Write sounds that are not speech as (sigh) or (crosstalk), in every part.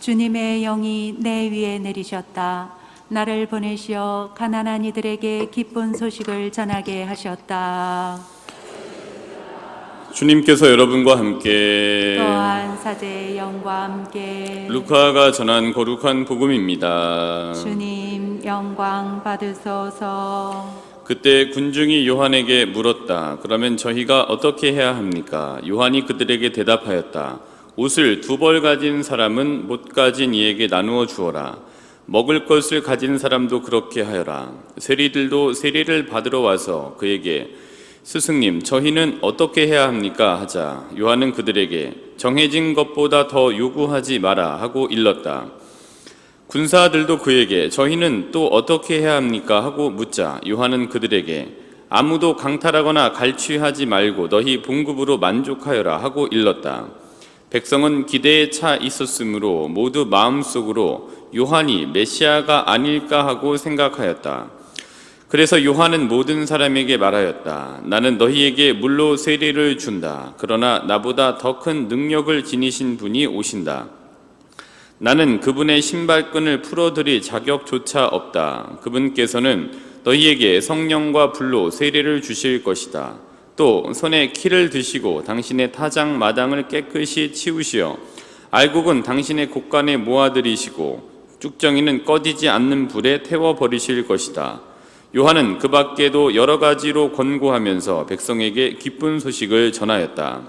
주님의 영이 내 위에 내리셨다. 나를 보내시어 가난한 이들에게 기쁜 소식을 전하게 하셨다. 주님께서 여러분과 함께 또한 사제의 영과 함께 루카가 전한 거룩한 복음입니다. 주님 영광 받으소서. 그때 군중이 요한에게 물었다. 그러면 저희가 어떻게 해야 합니까? 요한이 그들에게 대답하였다. 옷을 두 벌 가진 사람은 못 가진 이에게 나누어 주어라. 먹을 것을 가진 사람도 그렇게 하여라. 세리들도 세리를 받으러 와서 그에게 스승님, 저희는 어떻게 해야 합니까? 하자. 요한은 그들에게 정해진 것보다 더 요구하지 마라 하고 일렀다. 군사들도 그에게 저희는 또 어떻게 해야 합니까? 하고 묻자 요한은 그들에게 아무도 강탈하거나 갈취하지 말고 너희 봉급으로 만족하여라 하고 일렀다. 백성은 기대에 차 있었으므로 모두 마음속으로 요한이 메시아가 아닐까 하고 생각하였다. 그래서 요한은 모든 사람에게 말하였다. 나는 너희에게 물로 세례를 준다. 그러나 나보다 더 큰 능력을 지니신 분이 오신다. 나는 그분의 신발끈을 풀어드릴 자격조차 없다. 그분께서는 너희에게 성령과 불로 세례를 주실 것이다. 또 손에 키를 드시고 당신의 타작 마당을 깨끗이 치우시어 알곡은 당신의 곳간에 모아들이시고 쭉정이는 꺼지지 않는 불에 태워 버리실 것이다. 요한은 그 밖에도 여러 가지로 권고하면서 백성에게 기쁜 소식을 전하였다.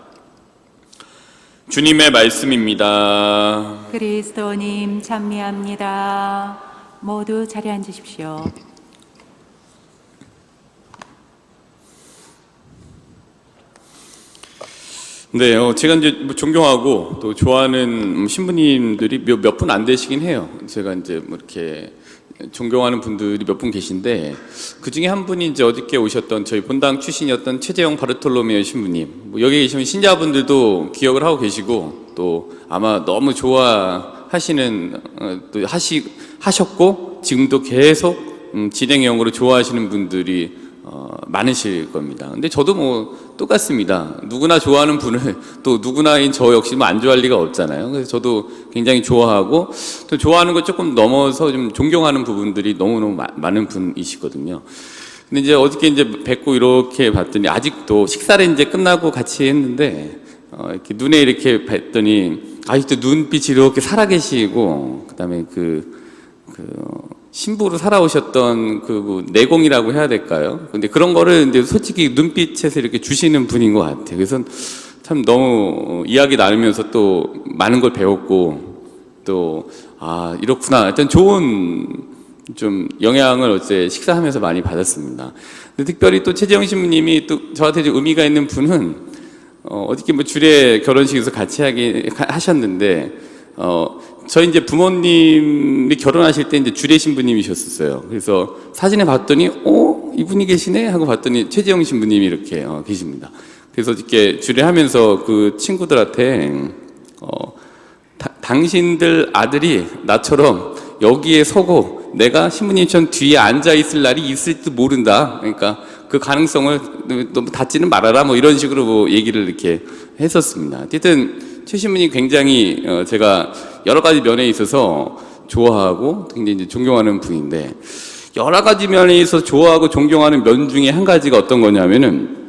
주님의 말씀입니다. 그리스도님 찬미합니다. 모두 자리에 앉으십시오. 네, 어, 제가 이제 뭐 존경하고 또 좋아하는 신부님들이 몇 분 안 되시긴 해요. 제가 이제 뭐 이렇게 존경하는 분들이 몇 분 계신데 그 중에 한 분이 이제 어저께 오셨던 저희 본당 출신이었던 최재영 바르톨로메오 신부님. 뭐 여기 계시는 신자분들도 기억을 하고 계시고 또 아마 너무 좋아하시는 어, 또 하시 하셨고 지금도 계속 음, 진행형으로 좋아하시는 분들이 어, 많으실 겁니다. 근데 저도 뭐 똑같습니다. 누구나 좋아하는 분을 (laughs) 또 누구나인 저 역시 뭐 안 좋아할 리가 없잖아요. 그래서 저도 굉장히 좋아하고 또 좋아하는 것 조금 넘어서 좀 존경하는 부분들이 너무너무 마- 많은 분이시거든요. 근데 이제 어저께 이제 뵙고 이렇게 봤더니 아직도 식사를 이제 끝나고 같이 했는데 어, 이렇게 눈에 이렇게 뵀더니 아직도 눈빛이 이렇게 살아계시고 그다음에 그 그 신부로 살아오셨던 그 내공이라고 해야 될까요? 근데 그런 거를 이제 솔직히 눈빛에서 이렇게 주시는 분인 것 같아요. 그래서 참 너무 이야기 나누면서 또 많은 걸 배웠고 또 아 이렇구나. 일단 좋은 좀 영향을 어제 식사하면서 많이 받았습니다. 근데 특별히 또 최재영 신부님이 또 저한테 좀 의미가 있는 분은 어, 어저께 뭐 주례 결혼식에서 같이 하기 하셨는데 어, 저희 이제 부모님이 결혼하실 때 이제 주례 신부님이셨었어요. 그래서 사진에 봤더니 어 이분이 계시네 하고 봤더니 최재영 신부님이 이렇게 어, 계십니다. 그래서 이렇게 주례하면서 그 친구들한테 어, 다- 당신들 아들이 나처럼 여기에 서고 내가 신부님처럼 뒤에 앉아 있을 날이 있을지도 모른다. 그러니까 그 가능성을 너무 닫지는 말아라. 뭐 이런 식으로 뭐 얘기를 이렇게 했었습니다. 어쨌든 최 신부님 굉장히 어, 제가 여러 가지 면에 있어서 좋아하고 굉장히 존경하는 분인데 여러 가지 면에 있어서 좋아하고 존경하는 면 중에 한 가지가 어떤 거냐면은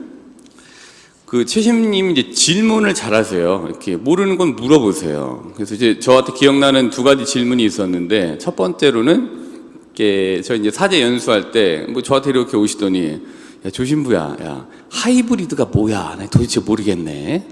그 최신님 이제 질문을 잘하세요. 이렇게 모르는 건 물어보세요. 그래서 이제 저한테 기억나는 두 가지 질문이 있었는데 첫 번째로는 이렇게 저 이제 사제 연수할 때 뭐 저한테 이렇게 오시더니 야 조신부야, 야 하이브리드가 뭐야? 나 도대체 모르겠네.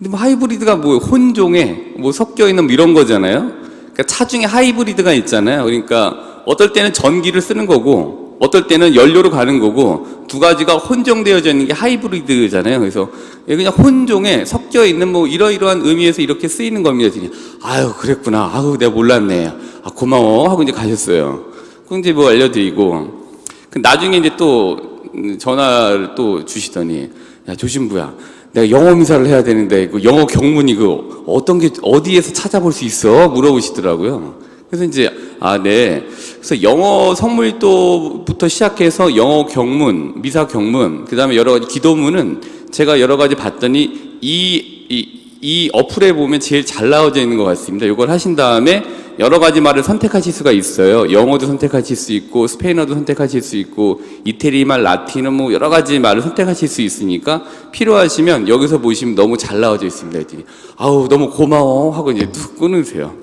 근데 뭐 하이브리드가 뭐 혼종에 뭐 섞여 있는 뭐 이런 거잖아요. 그러니까 차 중에 하이브리드가 있잖아요. 그러니까 어떨 때는 전기를 쓰는 거고 어떨 때는 연료로 가는 거고 두 가지가 혼종되어져 있는 게 하이브리드잖아요. 그래서 그냥 혼종에 섞여 있는 뭐 이러이러한 의미에서 이렇게 쓰이는 겁니다. 그냥 아유 그랬구나. 아유 내가 몰랐네. 아 고마워 하고 이제 가셨어요. 그럼 이제 뭐 알려드리고 그 나중에 이제 또 음, 전화를 또 주시더니 야 조신부야 내가 영어 미사를 해야 되는데 그 영어 경문이 그 어떤 게 어디에서 찾아볼 수 있어 물어보시더라고요. 그래서 이제 아 네. 그래서 영어 성물도부터 시작해서 영어 경문, 미사 경문, 그다음에 여러 가지 기도문은 제가 여러 가지 봤더니 이, 이 이 어플에 보면 제일 잘 나와져 있는 것 같습니다. 이걸 하신 다음에 여러 가지 말을 선택하실 수가 있어요. 영어도 선택하실 수 있고, 스페인어도 선택하실 수 있고, 이태리 말, 라틴어 뭐 여러 가지 말을 선택하실 수 있으니까 필요하시면 여기서 보시면 너무 잘 나와져 있습니다. 애들이. 아우, 너무 고마워 하고 이제 툭 끊으세요.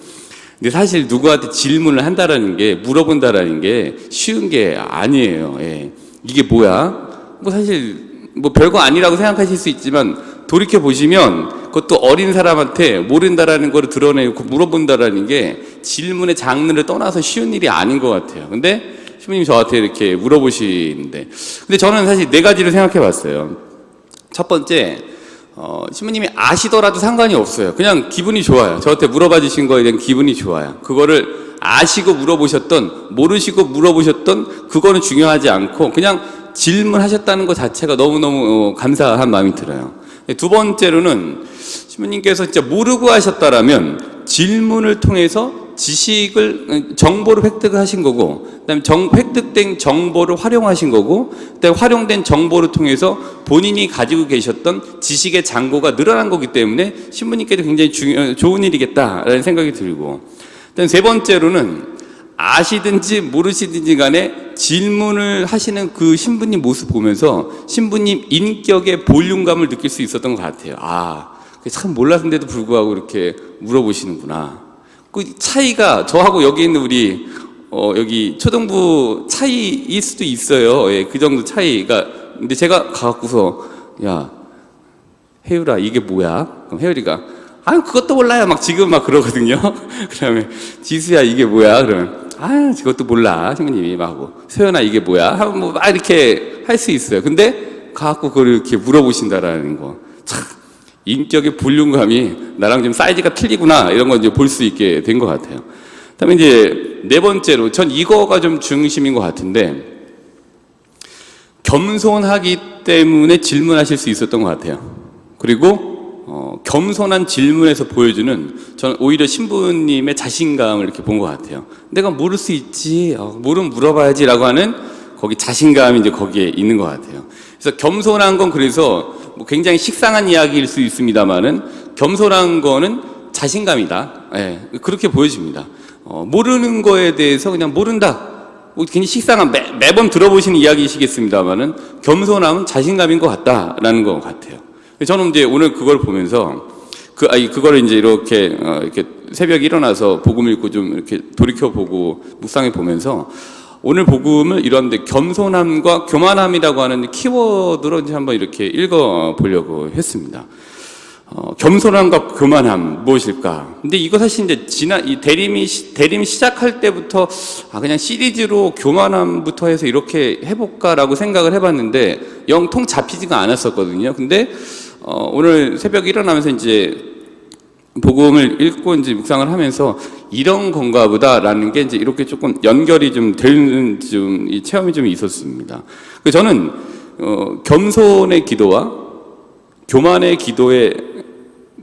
근데 사실 누구한테 질문을 한다라는 게 물어본다라는 게 쉬운 게 아니에요. 예. 이게 뭐야? 뭐 사실 뭐 별거 아니라고 생각하실 수 있지만 돌이켜 보시면 그것도 어린 사람한테 모른다라는 걸 드러내고 물어본다라는 게 질문의 장르를 떠나서 쉬운 일이 아닌 것 같아요. 근데 신부님 저한테 이렇게 물어보시는데 근데 저는 사실 네 가지를 생각해 봤어요. 첫 번째 어, 신부님이 아시더라도 상관이 없어요. 그냥 기분이 좋아요. 저한테 물어봐 주신 거에 대한 기분이 좋아요. 그거를 아시고 물어보셨던, 모르시고 물어보셨던, 그거는 중요하지 않고, 그냥 질문하셨다는 것 자체가 너무너무 어, 감사한 마음이 들어요. 두 번째로는, 신부님께서 진짜 모르고 하셨다라면, 질문을 통해서 지식을 어, 정보를 획득을 하신 거고 그다음에 정, 획득된 정보를 활용하신 거고 그다음에 활용된 정보를 통해서 본인이 가지고 계셨던 지식의 잔고가 늘어난 거기 때문에 신부님께도 굉장히 중요, 좋은 일이겠다라는 생각이 들고 그다음 세 번째로는 아시든지 모르시든지 간에 질문을 하시는 그 신부님 모습 보면서 신부님 인격의 볼륨감을 느낄 수 있었던 것 같아요. 아, 참 몰랐는데도 불구하고 이렇게 물어보시는구나. 그 차이가 저하고 여기 있는 우리 어 여기 초등부 차이일 수도 있어요. 예, 그 정도 차이가. 근데 제가 가갖고서 야 혜율아 이게 뭐야? 그럼 혜율이가 아 그것도 몰라요. 막 지금 막 그러거든요. (laughs) 그 다음에 지수야 이게 뭐야? 그러면 아 그것도 몰라. 신부님이 막 하고 소연아 이게 뭐야? 하면 뭐 막 이렇게 할 수 있어요. 근데 가갖고 그걸 이렇게 물어보신다라는 거. 참 인격의 볼륨감이 나랑 좀 사이즈가 틀리구나 이런 걸 이제 볼 수 있게 된 것 같아요. 그다음에 이제 네 번째로 전 이거가 좀 중심인 것 같은데 겸손하기 때문에 질문하실 수 있었던 것 같아요. 그리고 어, 겸손한 질문에서 보여주는 저는 오히려 신부님의 자신감을 이렇게 본 것 같아요. 내가 모를 수 있지, 어, 모르면 물어봐야지라고 하는 거기 자신감이 이제 거기에 있는 것 같아요. 그래서 겸손한 건 그래서 뭐 굉장히 식상한 이야기일 수 있습니다만은 겸손한 거는 자신감이다. 예, 그렇게 보여집니다. 어, 모르는 거에 대해서 그냥 모른다. 뭐 굉장히 식상한 매, 매번 들어보시는 이야기이시겠습니다만은 겸손함은 자신감인 것 같다라는 것 같아요. 저는 이제 오늘 그걸 보면서 그 아니 그거를 이제 이렇게 어, 이렇게 새벽에 일어나서 복음 읽고 좀 이렇게 돌이켜 보고 묵상해 보면서 오늘 복음을 이런 데 겸손함과 교만함이라고 하는 키워드로 이제 한번 이렇게 읽어 보려고 했습니다. 어, 겸손함과 교만함 무엇일까? 근데 이거 사실 이제 지난 이 대림이 시- 대림 시작할 때부터 아 그냥 시리즈로 교만함부터 해서 이렇게 해볼까라고 생각을 해봤는데 영통 잡히지가 않았었거든요. 근데 어, 오늘 새벽에 일어나면서 이제 복음을 읽고 이제 묵상을 하면서 이런 건가 보다라는 게 이제 이렇게 조금 연결이 좀 되는 좀 이 체험이 좀 있었습니다. 그 저는 어, 겸손의 기도와 교만의 기도의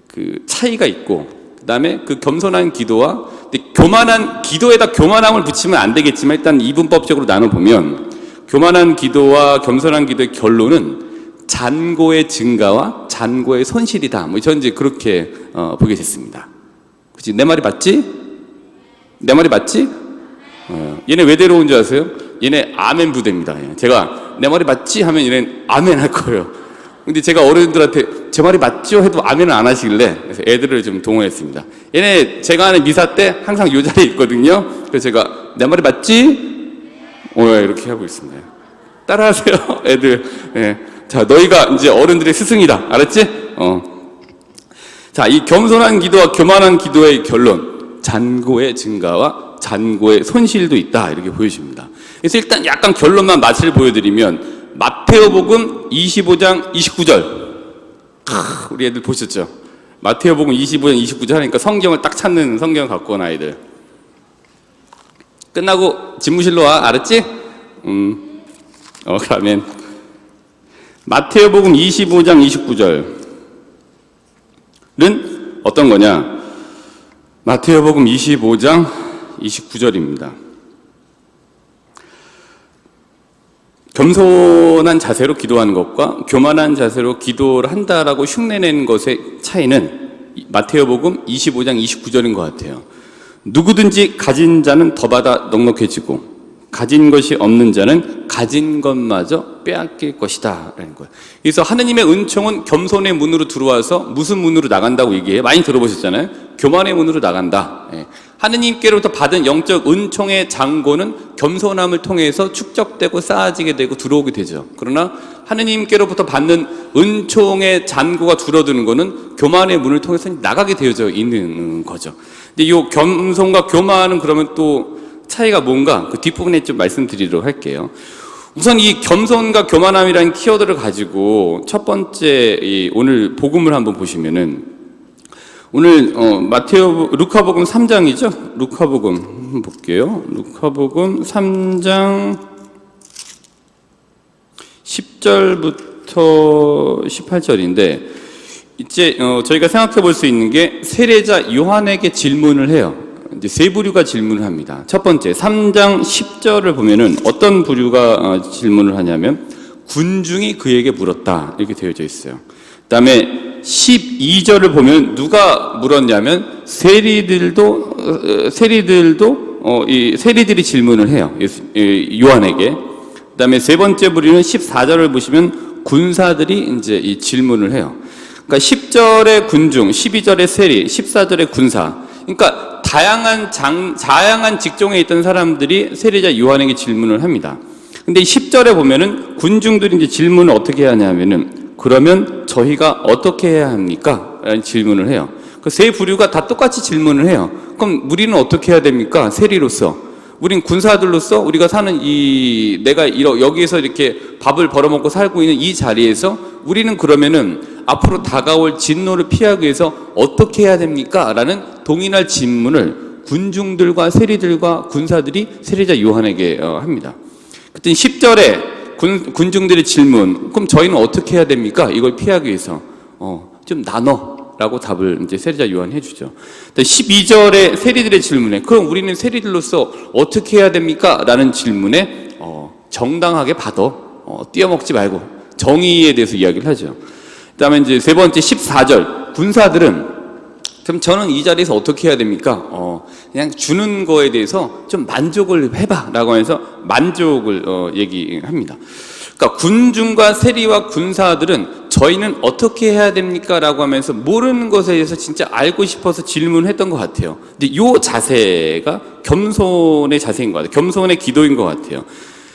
그 차이가 있고 그다음에 그 겸손한 기도와 교만한 기도에다 교만함을 붙이면 안 되겠지만 일단 이분법적으로 나눠 보면 교만한 기도와 겸손한 기도의 결론은 잔고의 증가와 잔고의 손실이다. 뭐 이제 그렇게 어, 보게 됐습니다. 그치? 내 말이 맞지? 내 말이 맞지? 어, 얘네 왜 데려온 줄 아세요? 얘네 아멘 부대입니다. 예. 제가 내 말이 맞지? 하면 얘네 아멘 할 거예요. 근데 제가 어른들한테 제 말이 맞죠? 해도 아멘을 안 하시길래 그래서 애들을 좀 동원했습니다. 얘네 제가 하는 미사 때 항상 요 자리에 있거든요. 그래서 제가 내 말이 맞지? 어, 이렇게 하고 있습니다. 따라하세요, 애들. 예. 자, 너희가 이제 어른들의 스승이다. 알았지? 어. 자, 이 겸손한 기도와 교만한 기도의 결론. 잔고의 증가와 잔고의 손실도 있다. 이렇게 보여집니다. 그래서 일단 약간 결론만 맛을 보여드리면, 마테오복음 25장 29절. 크, 우리 애들 보셨죠? 마테오복음 25장 29절 하니까 성경을 딱 찾는 성경 갖고 온 아이들. 끝나고 집무실로 와. 알았지? 음. 어, 그러면. 마테오복음 25장 29절은 어떤 거냐? 마테오복음 25장 29절입니다. 겸손한 자세로 기도하는 것과 교만한 자세로 기도를 한다라고 흉내내는 것의 차이는 이- 마테오복음 25장 29절인 것 같아요. 누구든지 가진 자는 더 받아 넉넉해지고 가진 것이 없는 자는 가진 것마저 빼앗길 것이다. 라는 거예요. 그래서 하느님의 은총은 겸손의 문으로 들어와서 무슨 문으로 나간다고 얘기해요? 많이 들어보셨잖아요? 교만의 문으로 나간다. 예. 하느님께로부터 받은 영적 은총의 장고는 겸손함을 통해서 축적되고 쌓아지게 되고 들어오게 되죠. 그러나 하느님께로부터 받는 은총의 잔고가 줄어드는 것은 교만의 문을 통해서 나가게 되어져 있는 거죠. 근데 이 겸손과 교만은 그러면 또 차이가 뭔가 그 뒷부분에 좀 말씀드리도록 할게요. 우선 이 겸손과 교만함이라는 키워드를 가지고 첫 번째 이 오늘 복음을 한번 보시면은 오늘 어, 마테오 루카복음 3장이죠. 루카복음 볼게요. 루카복음 3장 10절부터 18절인데 이제 어, 저희가 생각해 볼 수 있는 게 세례자 요한에게 질문을 해요. 이제 세 부류가 질문을 합니다. 첫 번째 3장 10절을 보면은 어떤 부류가 어, 질문을 하냐면 군중이 그에게 물었다 이렇게 되어져 있어요. 그다음에 12절을 보면 누가 물었냐면 세리들도 어, 세리들도 어, 이 세리들이 질문을 해요. 요한에게. 그다음에 세 번째 부류는 14절을 보시면 군사들이 이제 이 질문을 해요. 그러니까 10절의 군중, 12절의 세리, 14절의 군사. 그러니까 다양한 장, 다양한 직종에 있던 사람들이 세리자 요한에게 질문을 합니다. 근데 10절에 보면은 군중들이 이제 질문을 어떻게 하냐면은 그러면 저희가 어떻게 해야 합니까? 라는 질문을 해요. 그 세 부류가 다 똑같이 질문을 해요. 그럼 우리는 어떻게 해야 됩니까? 세리로서. 우린 군사들로서 우리가 사는 이 내가 여기에서 이렇게 밥을 벌어먹고 살고 있는 이 자리에서 우리는 그러면은 앞으로 다가올 진노를 피하기 위해서 어떻게 해야 됩니까? 라는 동일한 질문을 군중들과 세리들과 군사들이 세리자 요한에게 어, 합니다. 그때 10절에 군, 군중들의 질문, 그럼 저희는 어떻게 해야 됩니까? 이걸 피하기 위해서. 어, 좀 나눠. 라고 답을 이제 세리자 요한 해주죠. 12절에 세리들의 질문에, 그럼 우리는 세리들로서 어떻게 해야 됩니까? 라는 질문에, 어, 정당하게 받아. 어, 띄어먹지 말고. 정의에 대해서 이야기를 하죠. 그 다음에 이제 세 번째 14절. 군사들은 그럼 저는 이 자리에서 어떻게 해야 됩니까? 어, 그냥 주는 거에 대해서 좀 만족을 해봐 라고 하면서 만족을 어, 얘기합니다. 그러니까 군중과 세리와 군사들은 저희는 어떻게 해야 됩니까? 라고 하면서 모르는 것에 대해서 진짜 알고 싶어서 질문했던 것 같아요. 근데 이 자세가 겸손의 자세인 것 같아요. 겸손의 기도인 것 같아요.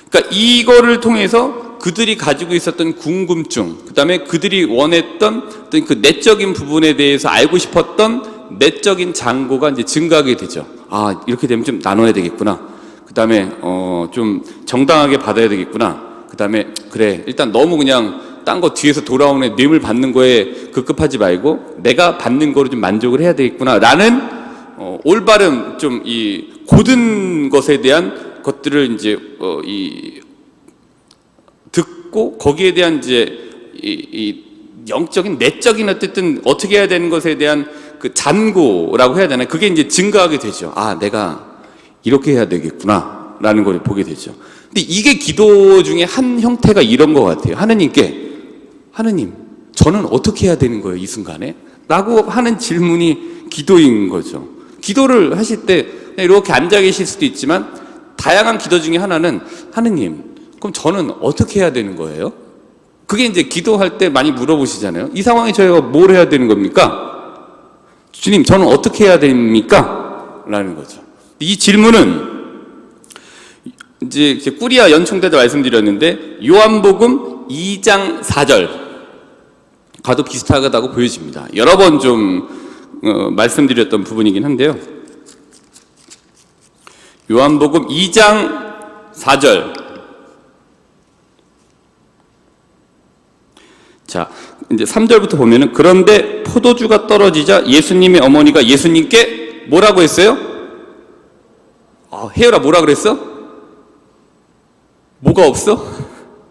그러니까 이거를 통해서 그들이 가지고 있었던 궁금증, 그 다음에 그들이 원했던 어떤 그 내적인 부분에 대해서 알고 싶었던 내적인 잔고가 이제 증가하게 되죠. 아, 이렇게 되면 좀 나눠야 되겠구나. 그 다음에, 어, 좀 정당하게 받아야 되겠구나. 그 다음에, 그래, 일단 너무 그냥 딴 거 뒤에서 돌아오는 뇌물 받는 거에 급급하지 말고 내가 받는 거로 좀 만족을 해야 되겠구나. 라는, 어, 올바른 좀 이 고든 것에 대한 것들을 이제, 어, 이, 듣고 거기에 대한 이제 이, 이 영적인 내적인 어쨌든 어떻게 해야 되는 것에 대한 그 잔고라고 해야 되나 그게 이제 증가하게 되죠. 아 내가 이렇게 해야 되겠구나라는 걸 보게 되죠. 근데 이게 기도 중에 한 형태가 이런 것 같아요. 하느님께 하느님 저는 어떻게 해야 되는 거예요 이 순간에? 라고 하는 질문이 기도인 거죠. 기도를 하실 때 이렇게 앉아 계실 수도 있지만 다양한 기도 중에 하나는 하느님 그럼 저는 어떻게 해야 되는 거예요? 그게 이제 기도할 때 많이 물어보시잖아요. 이 상황에 저희가 뭘 해야 되는 겁니까? 주님, 저는 어떻게 해야 됩니까? 라는 거죠. 이 질문은 이제 꾸리아 연충 때도 말씀드렸는데 요한복음 2장 4절 가도 비슷하다고 보여집니다. 여러 번좀 어, 말씀드렸던 부분이긴 한데요. 요한복음 2장 4절 자, 이제 3절부터 보면은 그런데 포도주가 떨어지자 예수님의 어머니가 예수님께 뭐라고 했어요? 아, 혜열아 뭐라 그랬어? 뭐가 없어?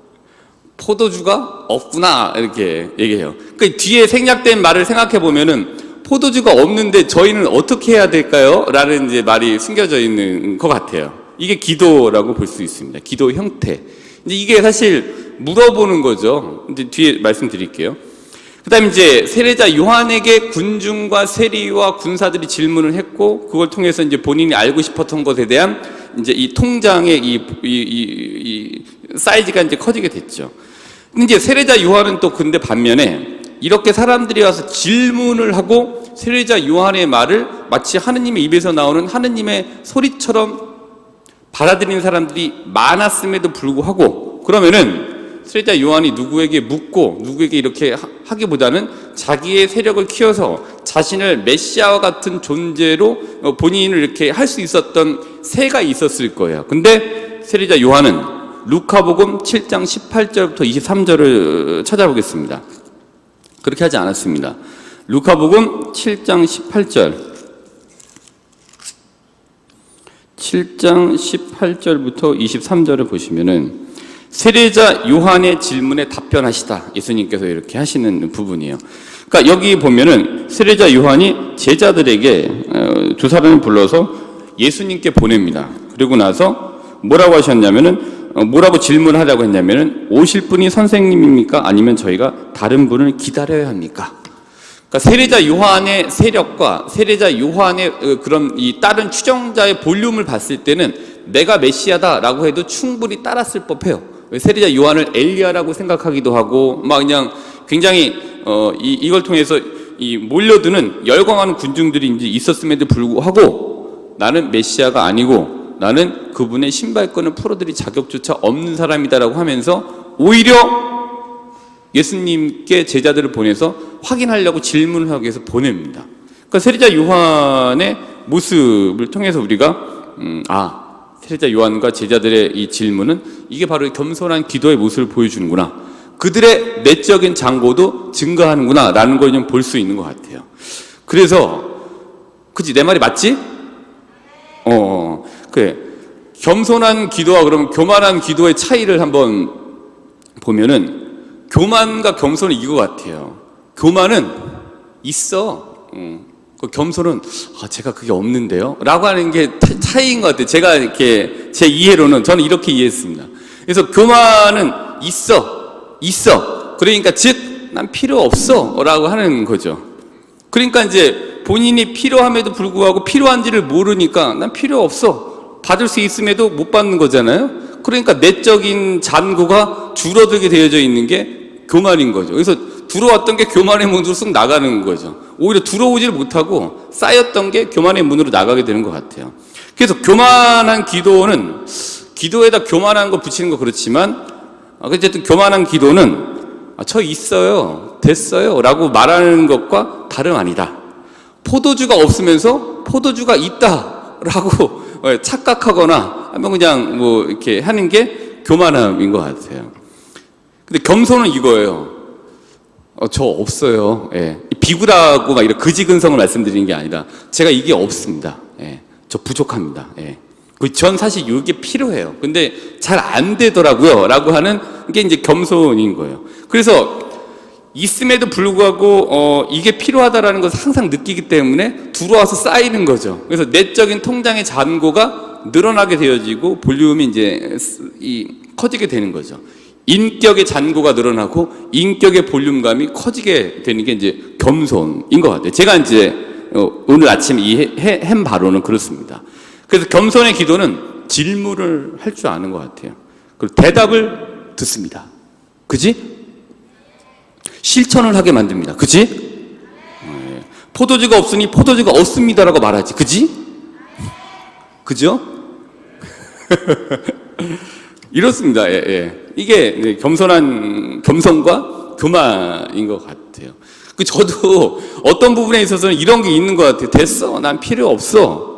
(laughs) 포도주가 없구나 이렇게 얘기해요. 그 뒤에 생략된 말을 생각해 보면은 포도주가 없는데 저희는 어떻게 해야 될까요? 라는 이제 말이 숨겨져 있는 것 같아요. 이게 기도라고 볼 수 있습니다. 기도 형태. 이제 이게 사실 물어보는 거죠. 이제 뒤에 말씀드릴게요. 그다음에 이제 세례자 요한에게 군중과 세리와 군사들이 질문을 했고 그걸 통해서 이제 본인이 알고 싶었던 것에 대한 이제 이 통장의 이, 이, 이, 이 사이즈가 이제 커지게 됐죠. 근데 이제 세례자 요한은 또 근데 반면에 이렇게 사람들이 와서 질문을 하고 세례자 요한의 말을 마치 하느님의 입에서 나오는 하느님의 소리처럼 받아들이는 사람들이 많았음에도 불구하고 그러면은 세례자 요한이 누구에게 묻고 누구에게 이렇게 하- 하기보다는 자기의 세력을 키워서 자신을 메시아와 같은 존재로 어, 본인을 이렇게 할 수 있었던 새가 있었을 거예요. 근데 세례자 요한은 루카복음 7장 18절부터 23절을 찾아보겠습니다. 그렇게 하지 않았습니다. 루카복음 7장 18절 7장 18절부터 23절을 보시면은 세례자 요한의 질문에 답변하시다. 예수님께서 이렇게 하시는 부분이에요. 그러니까 여기 보면은 세례자 요한이 제자들에게 어, 두 사람을 불러서 예수님께 보냅니다. 그리고 나서 뭐라고 하셨냐면은 어, 뭐라고 질문하라고 했냐면은 오실 분이 선생님입니까? 아니면 저희가 다른 분을 기다려야 합니까? 그러니까 세례자 요한의 세력과 세례자 요한의 어, 그런 이 다른 추정자의 볼륨을 봤을 때는 내가 메시아다라고 해도 충분히 따랐을 법해요. 왜 세례자 요한을 엘리야라고 생각하기도 하고 막 그냥 굉장히 어, 이, 이걸 통해서 이 몰려드는 열광하는 군중들이 이제 있었음에도 불구하고 나는 메시아가 아니고 나는 그분의 신발끈을 풀어드릴 자격조차 없는 사람이다라고 하면서 오히려 예수님께 제자들을 보내서 확인하려고 질문을 하기 위해서 보냅니다. 그러니까 세례자 요한의 모습을 통해서 우리가 음, 아 세례자 요한과 제자들의 이 질문은 이게 바로 겸손한 기도의 모습을 보여주는구나. 그들의 내적인 장고도 증가하는구나라는 걸 좀 볼 수 있는 것 같아요. 그래서 그지 내 말이 맞지? 어 그래 겸손한 기도와 그러면 교만한 기도의 차이를 한번 보면은 교만과 겸손은 이거 같아요. 교만은 있어. 어. 그 겸손은 아 제가 그게 없는데요.라고 하는 게 차- 차이인 것 같아요. 제가 이렇게 제 이해로는 저는 이렇게 이해했습니다. 그래서 교만은 있어, 있어. 그러니까 즉 난 필요 없어 라고 하는 거죠. 그러니까 이제 본인이 필요함에도 불구하고 필요한지를 모르니까 난 필요 없어. 받을 수 있음에도 못 받는 거잖아요. 그러니까 내적인 잔고가 줄어들게 되어져 있는 게 교만인 거죠. 그래서 들어왔던 게 교만의 문으로 쓱 나가는 거죠. 오히려 들어오지를 못하고 쌓였던 게 교만의 문으로 나가게 되는 것 같아요. 그래서 교만한 기도는 기도에다 교만한 거 붙이는 거 그렇지만 아, 어쨌든 교만한 기도는 아, 저 있어요, 됐어요 라고 말하는 것과 다름 아니다. 포도주가 없으면서 포도주가 있다 라고 어, 착각하거나 하면 그냥 뭐 이렇게 하는 게 교만함인 것 같아요. 근데 겸손은 이거예요. 어, 저 없어요. 예. 이 비굴하고 막 이런 그지근성을 말씀드리는 게 아니라 제가 이게 없습니다. 예. 저 부족합니다. 예. 그전 사실 이게 필요해요. 근데 잘 안 되더라고요. 라고 하는 게 이제 겸손인 거예요. 그래서 있음에도 불구하고 어, 이게 필요하다라는 것을 항상 느끼기 때문에 들어와서 쌓이는 거죠. 그래서 내적인 통장의 잔고가 늘어나게 되어지고 볼륨이 이제 스- 이 커지게 되는 거죠. 인격의 잔고가 늘어나고 인격의 볼륨감이 커지게 되는 게 이제 겸손인 것 같아요. 제가 이제 어, 오늘 아침 이햄 바로는 그렇습니다. 그래서 겸손의 기도는 질문을 할 줄 아는 것 같아요. 그리고 대답을 듣습니다. 그지? 실천을 하게 만듭니다. 그지? 예. 포도주가 없으니 포도주가 없습니다라고 말하지. 그지? 그죠? (laughs) 이렇습니다. 예, 예. 이게 네, 겸손한 겸손과 교만인 것 같아요. 그 저도 어떤 부분에 있어서는 이런 게 있는 것 같아요. 됐어, 난 필요 없어.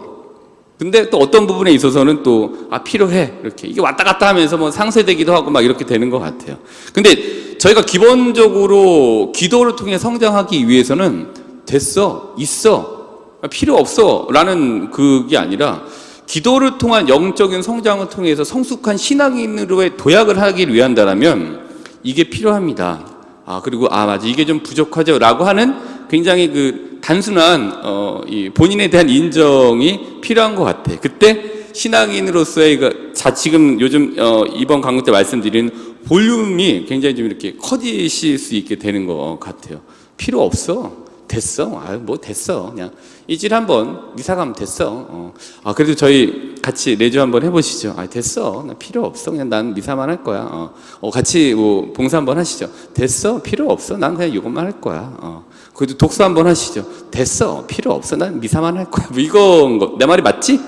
근데 또 어떤 부분에 있어서는 또, 아, 필요해. 이렇게. 이게 왔다 갔다 하면서 뭐 상쇄되기도 하고 막 이렇게 되는 것 같아요. 근데 저희가 기본적으로 기도를 통해 성장하기 위해서는 됐어, 있어, 아, 필요 없어. 라는 그게 아니라 기도를 통한 영적인 성장을 통해서 성숙한 신앙인으로의 도약을 하기를 위한다라면 이게 필요합니다. 아, 그리고 아, 맞아. 이게 좀 부족하죠. 라고 하는 굉장히 그 단순한 어, 이 본인에 대한 인정이 필요한 것 같아. 그때 신앙인으로서의 그 자, 지금 요즘 어, 이번 강의 때 말씀드린 볼륨이 굉장히 좀 이렇게 커지실 수 있게 되는 것 같아요. 필요 없어. 됐어. 아유, 뭐 됐어. 그냥 이질 한번 미사 가면 됐어. 어. 아, 그래도 저희 같이 내주 한번 해보시죠. 아, 됐어. 나 필요 없어. 그냥 난 미사만 할 거야. 어, 어, 같이 뭐 봉사 한번 하시죠. 됐어. 필요 없어. 난 그냥 이것만 할 거야. 어. 그래도 독서 한번 하시죠. 됐어. 필요 없어. 난 미사만 할 거야. 뭐 이건 거, 내 말이 맞지?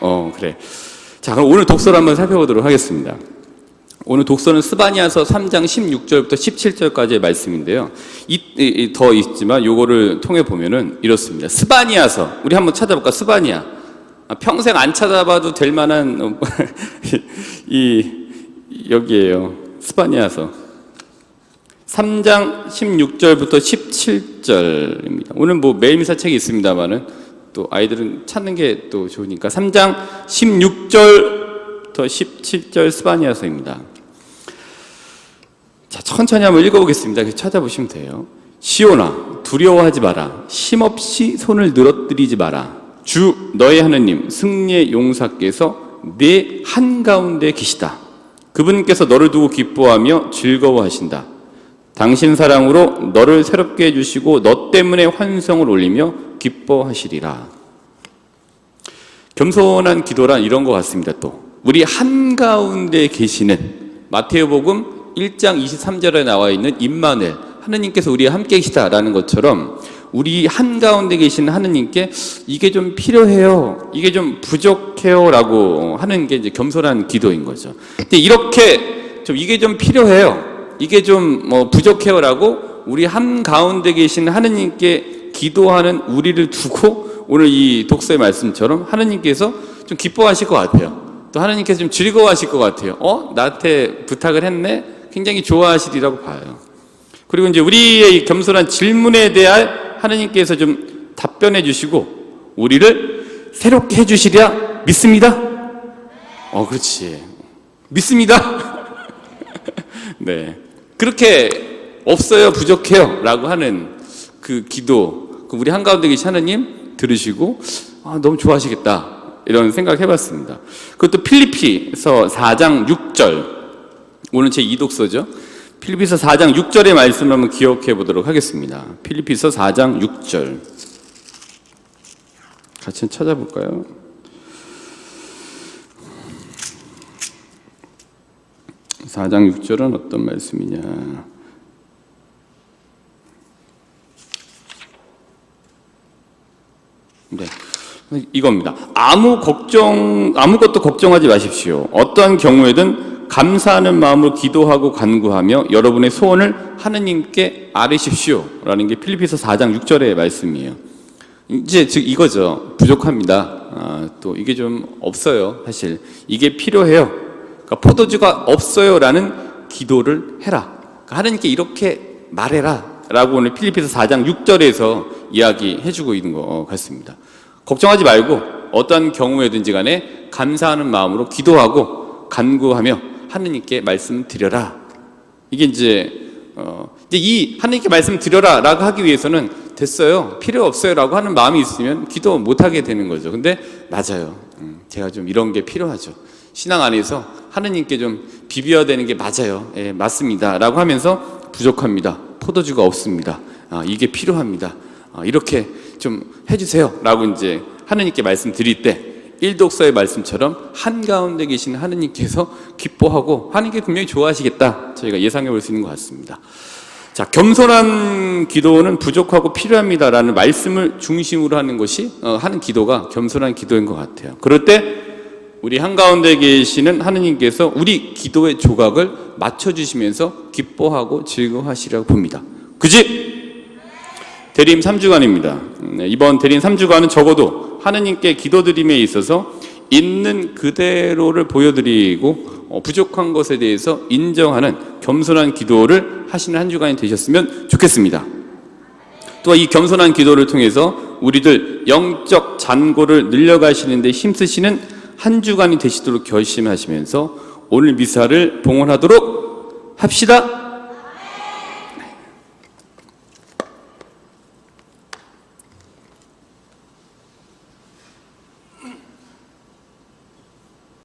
어, 그래. 자, 그럼 오늘 독서를 한번 살펴보도록 하겠습니다. 오늘 독서는 스바니아서 3장 16절부터 17절까지의 말씀인데요. 이, 이- 이- 더 있지만 요거를 통해 보면은 이렇습니다. 스바니아서 우리 한번 찾아볼까? 스바니아. 아, 평생 안 찾아봐도 될 만한 어, (laughs) 이 여기에요. 스바니아서 3장 16절부터 17절입니다. 오늘 뭐 매일 미사 책이 있습니다만은 또 아이들은 찾는 게 또 좋으니까 3장 16절부터 17절 스바니아서입니다. 자, 천천히 한번 읽어보겠습니다. 찾아보시면 돼요. 시온아, 두려워하지 마라. 힘없이 손을 늘어뜨리지 마라. 주, 너의 하느님, 승리의 용사께서 내 한가운데 계시다. 그분께서 너를 두고 기뻐하며 즐거워하신다. 당신 사랑으로 너를 새롭게 해주시고 너 때문에 환성을 올리며 기뻐하시리라. 겸손한 기도란 이런 것 같습니다. 또 우리 한가운데 계시는 마태오복음 1장 23절에 나와 있는 임마누엘 하느님께서 우리와 함께 계시다라는 것처럼 우리 한가운데 계신 하느님께 이게 좀 필요해요. 이게 좀 부족해요라고 하는 게 이제 겸손한 기도인 거죠. 근데 이렇게 좀 이게 좀 필요해요. 이게 좀 뭐 부족해요라고 우리 한가운데 계신 하느님께 기도하는 우리를 두고 오늘 이 독서의 말씀처럼 하느님께서 좀 기뻐하실 것 같아요. 또 하느님께서 좀 즐거워하실 것 같아요. 어? 나한테 부탁을 했네? 굉장히 좋아하시리라고 봐요. 그리고 이제 우리의 이 겸손한 질문에 대한 하느님께서 좀 답변해 주시고 우리를 새롭게 해 주시리라 믿습니다. 어, 그렇지. 믿습니다. (laughs) 네. 그렇게 없어요, 부족해요. 라고 하는 그 기도, 그 우리 한가운데 계신 하느님 들으시고, 아, 너무 좋아하시겠다. 이런 생각 해봤습니다. 그것도 필리피서 4장 6절. 오늘 제 이독서죠. 필리피서 4장 6절의 말씀을 한번 기억해 보도록 하겠습니다. 필리피서 4장 6절. 같이 찾아볼까요? 사장 6절은 어떤 말씀이냐? 네. 이겁니다. 아무 걱정, 아무것도 걱정하지 마십시오. 어떠한 경우에든 감사하는 마음으로 기도하고 간구하며 여러분의 소원을 하느님께 아뢰십시오. 라는 게 필리피서 4장 6절의 말씀이에요. 이제 즉 이거죠. 부족합니다. 아, 또 이게 좀 없어요. 사실 이게 필요해요. 그러니까 포도주가 없어요라는 기도를 해라. 그러니까 하느님께 이렇게 말해라 라고 오늘 필리피서 4장 6절에서 이야기해주고 있는 것 같습니다. 걱정하지 말고 어떤 경우에든지 간에 감사하는 마음으로 기도하고 간구하며 하느님께 말씀드려라. 이게 이제 어 이제 이 하느님께 말씀드려라라고 하기 위해서는 됐어요 필요 없어요라고 하는 마음이 있으면 기도 못 하게 되는 거죠. 근데 맞아요. 음, 제가 좀 이런 게 필요하죠. 신앙 안에서 하느님께 좀 비벼야 되는 게 맞아요. 예, 맞습니다 라고 하면서 부족합니다. 포도주가 없습니다. 아, 이게 필요합니다. 아, 이렇게 좀 해주세요 라고 이제 하느님께 말씀드릴 때 일독서의 말씀처럼 한가운데 계신 하느님께서 기뻐하고 하느님께 분명히 좋아하시겠다 저희가 예상해 볼 수 있는 것 같습니다. 자, 겸손한 기도는 부족하고 필요합니다라는 말씀을 중심으로 하는 것이 어, 하는 기도가 겸손한 기도인 것 같아요. 그럴 때 우리 한가운데 계시는 하느님께서 우리 기도의 조각을 맞춰주시면서 기뻐하고 즐거워하시라고 봅니다. 그지? 대림 3주간입니다. 네, 이번 대림 3주간은 적어도 하느님께 기도드림에 있어서 있는 그대로를 보여드리고 어, 부족한 것에 대해서 인정하는 겸손한 기도를 하시는 한 주간이 되셨으면 좋겠습니다. 또한 이 겸손한 기도를 통해서 우리들 영적 잔고를 늘려가시는데 힘쓰시는 한 주간이 되시도록 결심하시면서 오늘 미사를 봉헌하도록 합시다.